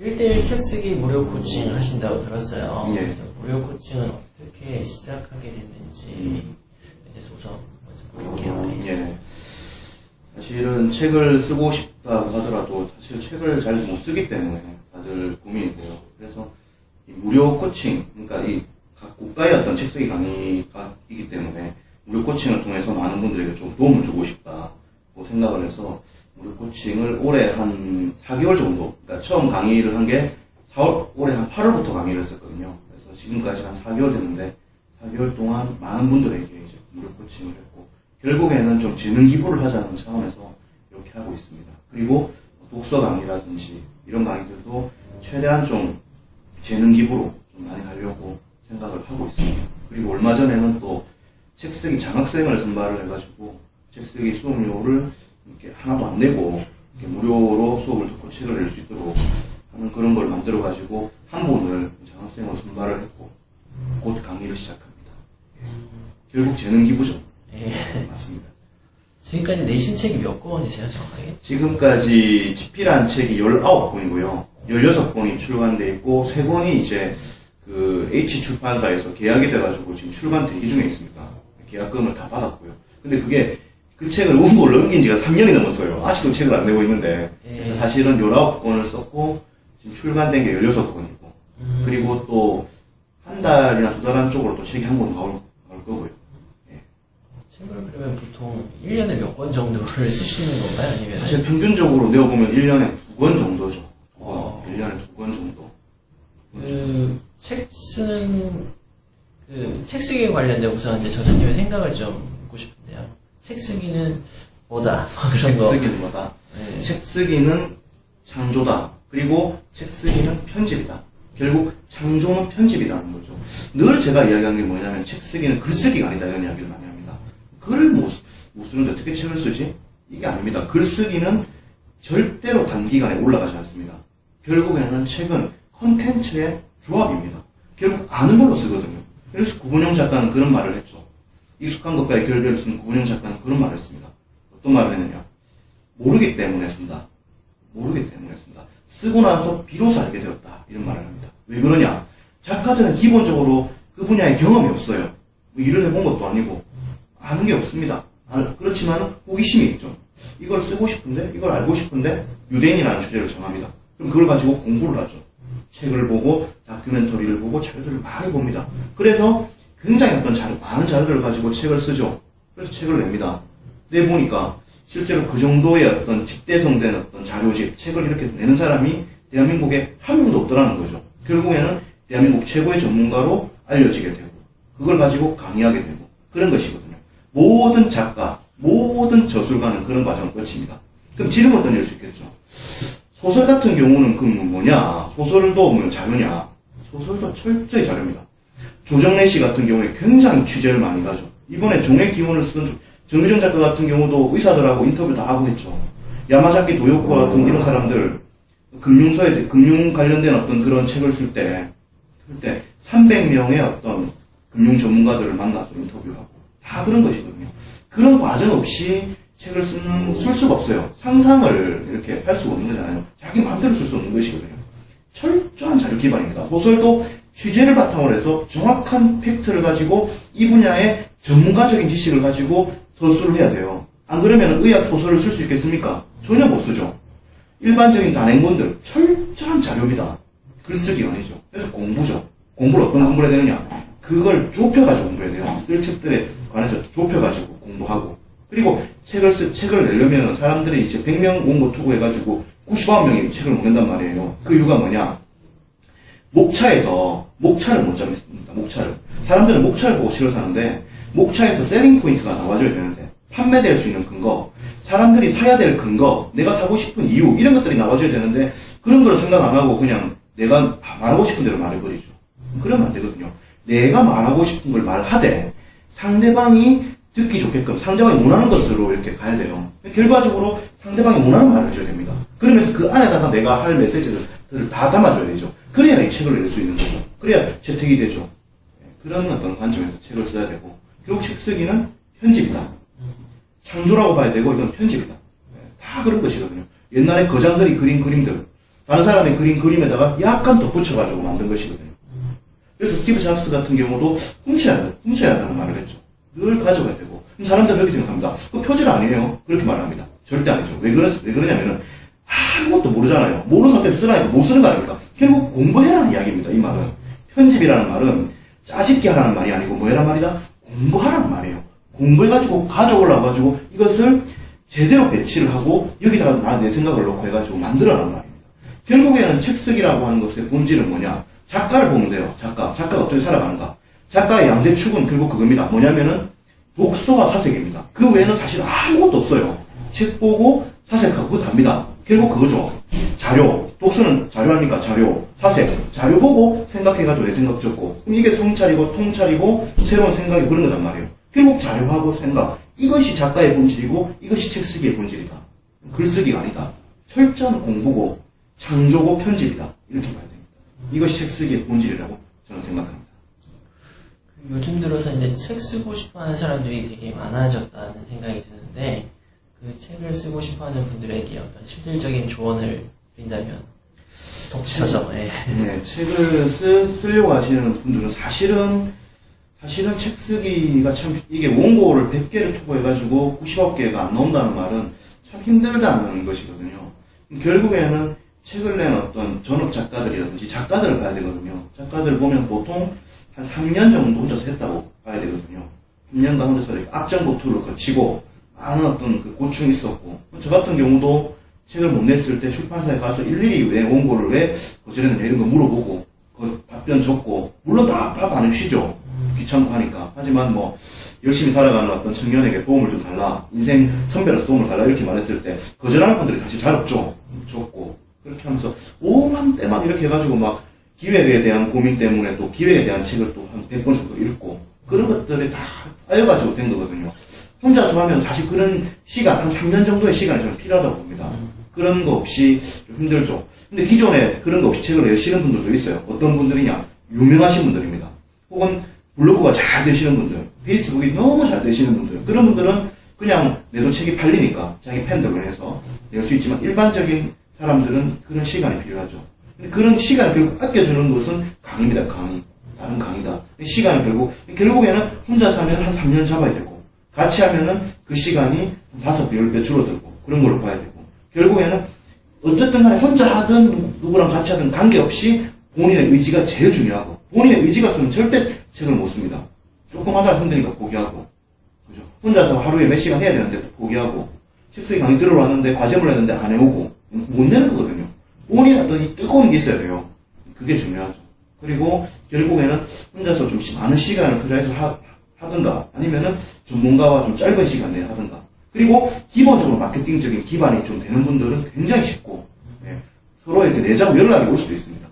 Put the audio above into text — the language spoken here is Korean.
1대1 책 쓰기 무료 코칭 하신다고 들었어요. 예. 그래서 무료 코칭은 어떻게 시작하게 됐는지에 대해서 우선 먼저 물어볼게요. 예. 사실은 책을 쓰고 싶다고 하더라도 사실 책을 잘 못 쓰기 때문에 다들 고민이 돼요. 그래서 이 무료 코칭, 그러니까 이 각 국가의 어떤 책 쓰기 강의가 있기 때문에 무료 코칭을 통해서 많은 분들에게 좀 도움을 주고 싶다고 생각을 해서 무료 코칭을 올해 한 4개월 정도, 그러니까 처음 강의를 한 게 4월, 올해 한 8월부터 강의를 했었거든요. 그래서 지금까지 한 4개월 됐는데 4개월 동안 많은 분들에게 이제 무료 코칭을 했고 결국에는 좀 재능 기부를 하자는 차원에서 이렇게 하고 있습니다. 그리고 독서 강의라든지 이런 강의들도 최대한 좀 재능 기부로 좀 많이 하려고 생각을 하고 있습니다. 그리고 얼마 전에는 또 책 쓰기 장학생을 선발을 해가지고 책 쓰기 수업료를 이렇게 하나도 안 내고 이렇게 무료로 수업을 듣고 책을 낼 수 있도록 하는 그런 걸 만들어 가지고 한 분을 장학생을 선발을 했고 곧 강의를 시작합니다. 결국 재능 기부죠. 예. 맞습니다. 지금까지 내신 책이 몇 권이세요, 정확하게? 지금까지 집필한 책이 19권이고요. 16권이 출간돼 있고, 3권이 이제 그 H 출판사에서 계약이 돼가지고 지금 출간 대기 중에 있습니다. 계약금을 다 받았고요. 근데 그게 그 책을 원고를 넘긴 지가 3년이 넘었어요. 아직도 책을 안 내고 있는데. 그래서 예. 사실은 19권을 썼고, 지금 출간된 게 16권이고, 음. 그리고 또 한 달이나 두 달 안 쪽으로 또 책이 한 권 나올, 나올 거고요. 책을 그러면 보통 1년에 몇 권 정도를 쓰시는 건가요? 아니면 사실 평균적으로 내어보면 1년에 두 권 정도죠. 어. 1년에 두 권 정도. 그, 책 쓰는, 그, 책 쓰기에 관련된 우선 이제 저자님의 생각을 좀. 책 쓰기는 뭐다? 뭐 그런 책 거. 쓰기는 뭐다? 네. 책 쓰기는 창조다. 그리고 책 쓰기는 편집이다. 결국 창조는 편집이라는 거죠. 늘 제가 이야기하는 게 뭐냐면 책 쓰기는 글쓰기가 아니다 이런 이야기를 많이 합니다. 글을 못, 쓰- 못 쓰는데 어떻게 책을 쓰지? 이게 아닙니다. 글쓰기는 절대로 단기간에 올라가지 않습니다. 결국에는 책은 컨텐츠의 조합입니다. 결국 아는 걸로 쓰거든요. 그래서 구본영 작가는 그런 말을 했죠. 익숙한 것과의 결별을 쓴 구본영 작가는 그런 말을 했습니다. 어떤 말을 했느냐. 모르기 때문에 쓴다. 모르기 때문에 쓴다. 쓰고 나서 비로소 알게 되었다. 이런 말을 합니다. 왜 그러냐? 작가들은 기본적으로 그 분야에 경험이 없어요. 뭐 일을 해본 것도 아니고 아는 게 없습니다. 아, 그렇지만 호기심이 있죠. 이걸 쓰고 싶은데, 이걸 알고 싶은데 유대인이라는 주제를 정합니다. 그럼 그걸 가지고 공부를 하죠. 책을 보고 다큐멘터리를 보고 자료들을 많이 봅니다. 그래서 굉장히 어떤 자료, 많은 자료들을 가지고 책을 쓰죠. 그래서 책을 냅니다. 내보니까 실제로 그 정도의 어떤 직대성된 어떤 자료집, 책을 이렇게 내는 사람이 대한민국에 한 명도 없더라는 거죠. 결국에는 대한민국 최고의 전문가로 알려지게 되고, 그걸 가지고 강의하게 되고, 그런 것이거든요. 모든 작가, 모든 저술가는 그런 과정을 거칩니다. 그럼 질문을 던질 수 있겠죠. 소설 같은 경우는 그 뭐냐, 소설도 뭐 자료냐, 소설도 철저히 자료입니다. 조정래 씨 같은 경우에 굉장히 취재를 많이 가죠. 이번에 종의 쓴 조- 정유정 작가 같은 경우도 의사들하고 인터뷰 다 하고 했죠. 야마자키 도요코 같은 이런 사람들, 금융서에, 대- 금융 관련된 어떤 그런 책을 쓸 때, 쓸때 300명의 어떤 금융 전문가들을 만나서 인터뷰하고, 다 그런 것이거든요. 그런 과정 없이 책을 쓰는, 쓸 수가 없어요. 상상을 이렇게 할 수가 없는 거잖아요. 자기 마음대로 쓸 수 없는 것이거든요. 철저한 자료 기반입니다. 소설도 취재를 바탕으로 해서 정확한 팩트를 가지고 이 분야의 전문가적인 지식을 가지고 서술을 해야 돼요. 안 그러면 의학 소설을 쓸 수 있겠습니까? 전혀 못 쓰죠. 일반적인 단행본들 철저한 자료입니다. 글쓰기가 아니죠. 그래서 공부죠. 공부를 어떤 공부를 해야 되느냐? 그걸 좁혀가지고 공부해야 돼요. 쓸 책들에 관해서 좁혀가지고 공부하고. 그리고 책을 쓰, 책을 내려면 사람들이 이제 100명 원고 투고해가지고 99명이 책을 못 낸단 말이에요. 그 이유가 뭐냐? 목차에서 목차를 못 잡습니다. 목차를. 사람들은 목차를 보고 책을 사는데 목차에서 셀링 포인트가 나와줘야 되는데 판매될 수 있는 근거, 사람들이 사야 될 근거, 내가 사고 싶은 이유 이런 것들이 나와줘야 되는데 그런 걸 생각 안 하고 그냥 내가 말하고 싶은 대로 말해버리죠. 그러면 안 되거든요. 내가 말하고 싶은 걸 말하되 상대방이 듣기 좋게끔 상대방이 원하는 것으로 이렇게 가야 돼요. 결과적으로 상대방이 원하는 말을 해줘야 됩니다. 그러면서 그 안에다가 내가 할 메시지들을 다 담아줘야 되죠. 그래야 이 책을 낼 수 있는 거죠. 그래야 재택이 되죠. 예, 그런 어떤 관점에서 책을 써야 되고 결국 책 쓰기는 편집이다. 창조라고 봐야 되고 이건 편집이다. 예, 다 그런 것이거든요. 옛날에 거장들이 그린 그림들 다른 사람의 그린 그림에다가 약간 덧붙여가지고 만든 것이거든요. 그래서 스티브 잡스 같은 경우도 훔쳐야 돼, 훔쳐야 한다는 말을 했죠. 늘 가져가야 되고. 사람들은 그렇게 생각합니다. 그 표절 아니에요. 그렇게 말합니다. 절대 아니죠. 왜, 그러, 왜 그러냐면은, 아무것도 모르잖아요. 모르는 상태에서 쓰라니까 못 쓰는 거 아닙니까? 결국 공부해라는 이야기입니다. 이 말은. 편집이라는 말은 짜집기 하라는 말이 아니고 뭐라는 말이다? 공부하라는 말이에요. 공부해가지고 가져올라가지고 이것을 제대로 배치를 하고 여기다가 나 내 생각을 넣고 해가지고 만들어라는 말입니다. 결국에는 책 쓰기라고 하는 것의 본질은 뭐냐? 작가를 보면 돼요. 작가. 작가가 어떻게 살아가는가? 작가의 양대 축은 결국 그겁니다. 뭐냐면은 독서가 사색입니다. 그 외에는 사실 아무것도 없어요. 책 보고 사색하고 답니다. 결국 그거죠. 자료. 독서는 자료 아닙니까? 자료. 사색. 자료 보고 생각해가지고 내 생각 적고. 이게 성찰이고 통찰이고 새로운 생각이 그런 거단 말이에요. 결국 자료하고 생각. 이것이 작가의 본질이고 이것이 책 쓰기의 본질이다. 글쓰기가 아니다. 철저한 공부고 창조고 편집이다. 이렇게 봐야 됩니다. 이것이 책 쓰기의 본질이라고 저는 생각합니다. 그 요즘 들어서 이제 책 쓰고 싶어 하는 사람들이 되게 많아졌다는 생각이 드는데, 그 책을 쓰고 싶어 하는 분들에게 어떤 실질적인 조언을 드린다면, 덧붙여서, 예. 네, 책을 쓰, 쓰려고 하시는 분들은 사실은, 사실은 책 쓰기가 참, 이게 원고를 100개를 투고해가지고 90억 개가 안 나온다는 말은 참 힘들다는 것이거든요. 결국에는 책을 낸 어떤 전업 작가들이라든지 작가들을 봐야 되거든요. 작가들 보면 보통 한 3년 정도 혼자서 했다고 봐야 되거든요. 3년간 혼자서 악정고투를 거치고 많은 어떤 그 고충이 있었고 저 같은 경우도 책을 못 냈을 때 출판사에 가서 일일이 왜 원고를 왜 거절했느냐 이런 거 물어보고 그 답변 적고 물론 다답안 해주시죠. 귀찮고 하니까. 하지만 뭐 열심히 살아가는 어떤 청년에게 도움을 좀 달라. 인생 선배로서 도움을 달라. 이렇게 말했을 때 거절하는 분들이 사실 잘 없죠. 적고. 그렇게 하면서 오만 때만 이렇게 해가지고 막 기획에 대한 고민 때문에 또 기획에 대한 책을 또 한 100권 정도 읽고 그런 것들이 다 쌓여가지고 된 거거든요. 혼자서 하면 사실 그런 시간, 한 3년 정도의 시간이 저는 필요하다고 봅니다. 그런 거 없이 좀 힘들죠. 근데 기존에 그런 거 없이 책을 내시는 분들도 있어요. 어떤 분들이냐? 유명하신 분들입니다. 혹은 블로그가 잘 되시는 분들, 페이스북이 너무 잘 되시는 분들, 그런 분들은 그냥 내도 책이 팔리니까 자기 팬들로 해서 낼 수 있지만 일반적인 사람들은 그런 시간이 필요하죠. 그런 시간을 결국 아껴주는 것은 강의입니다, 강의. 다른 강의다. 시간을 결국, 결국에는 혼자서 하면 한 3년 잡아야 되고, 같이 하면은 그 시간이 다섯 배, 열 배 줄어들고, 그런 걸로 봐야 되고, 결국에는 어쨌든 간에 혼자 하든 누구랑 같이 하든 관계없이 본인의 의지가 제일 중요하고, 본인의 의지가 없으면 절대 책을 못 씁니다. 조금 하다가 힘드니까 포기하고, 그죠? 혼자서 하루에 몇 시간 해야 되는데 또 포기하고, 책 쓰기 강의 들어왔는데 과제물 했는데 안 해오고, 못 내는 거거든요. 본인의 어떤 이 뜨거운 게 있어야 돼요. 그게 중요하죠. 그리고 결국에는 혼자서 좀 많은 시간을 투자해서 하, 하든가 아니면은 전문가와 좀 짧은 시간 내에 하든가 그리고 기본적으로 마케팅적인 기반이 좀 되는 분들은 굉장히 쉽고 예, 서로 이렇게 내자고 연락이 올 수도 있습니다.